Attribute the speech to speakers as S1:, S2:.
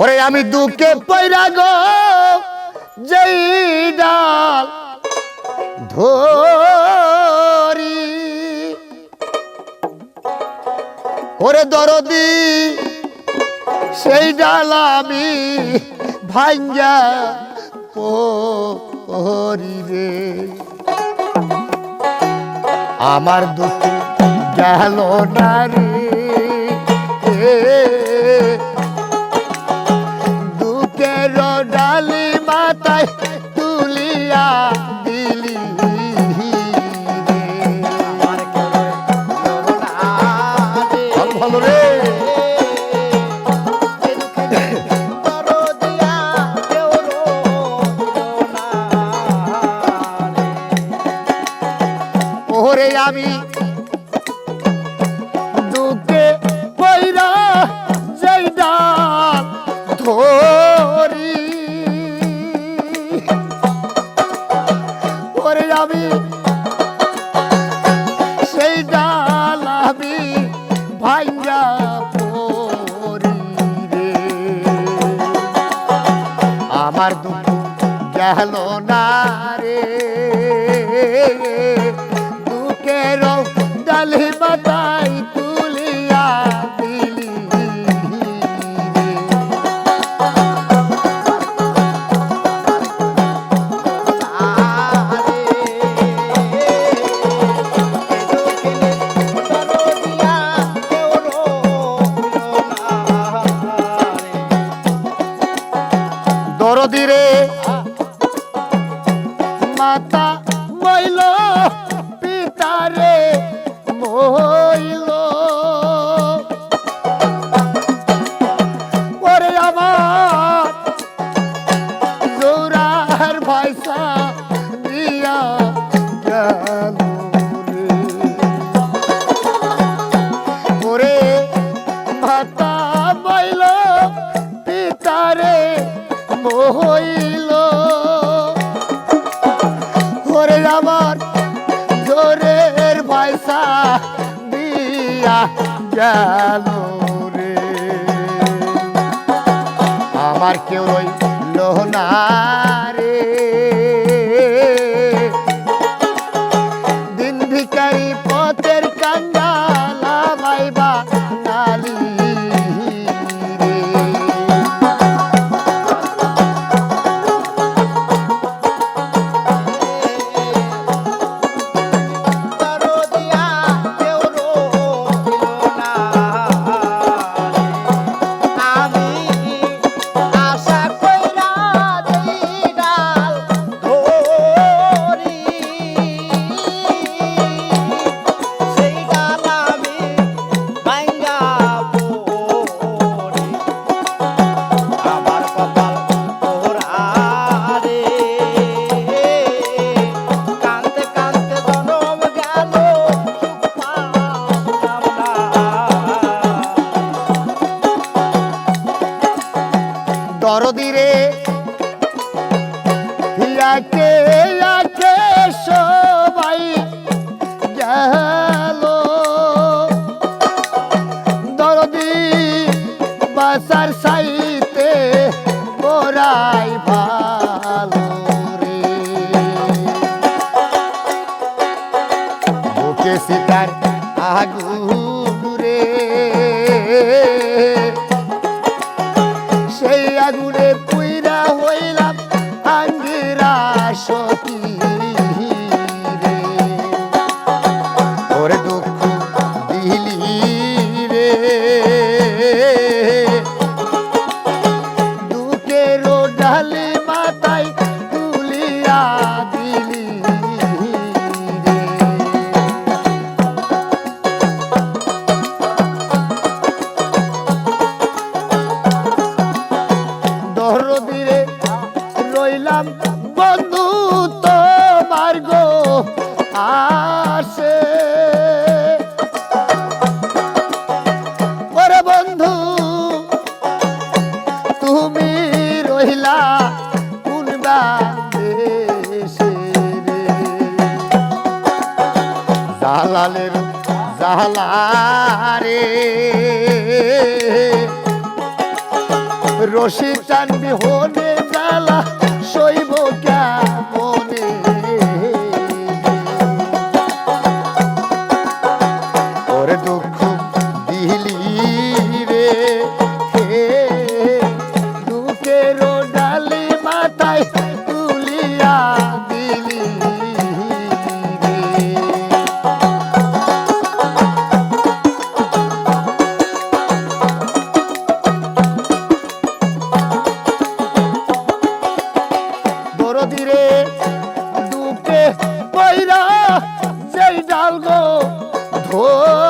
S1: ওরে আমি দুঃখে পয়রা গো, যেই ডাল ধরি। ওরে দরদি, সেই ডাল আমি ভাঙ্গা পরি রে। আমার দুঃখ গেল না তুলিয়া দিলি রে। ভালো ভালো রে ওরে আমি গেল না রে। দুঃখের ডালি মাথায় মাতা মইল, পিতারে মইল। ওরে আমার জোরার ভাইসা দিয়া গেল ওরে মাতা বইল পিতারে মহইল রে। আমার কেউ রইল না। ইয়াকে ইয়াকে সবাই গেল। দরদি বাসার সাইতে গোরাই ভালো রে। সিতার সারা দেশে রে জালালের জালারে রশি টানবি হলে জালা Oh.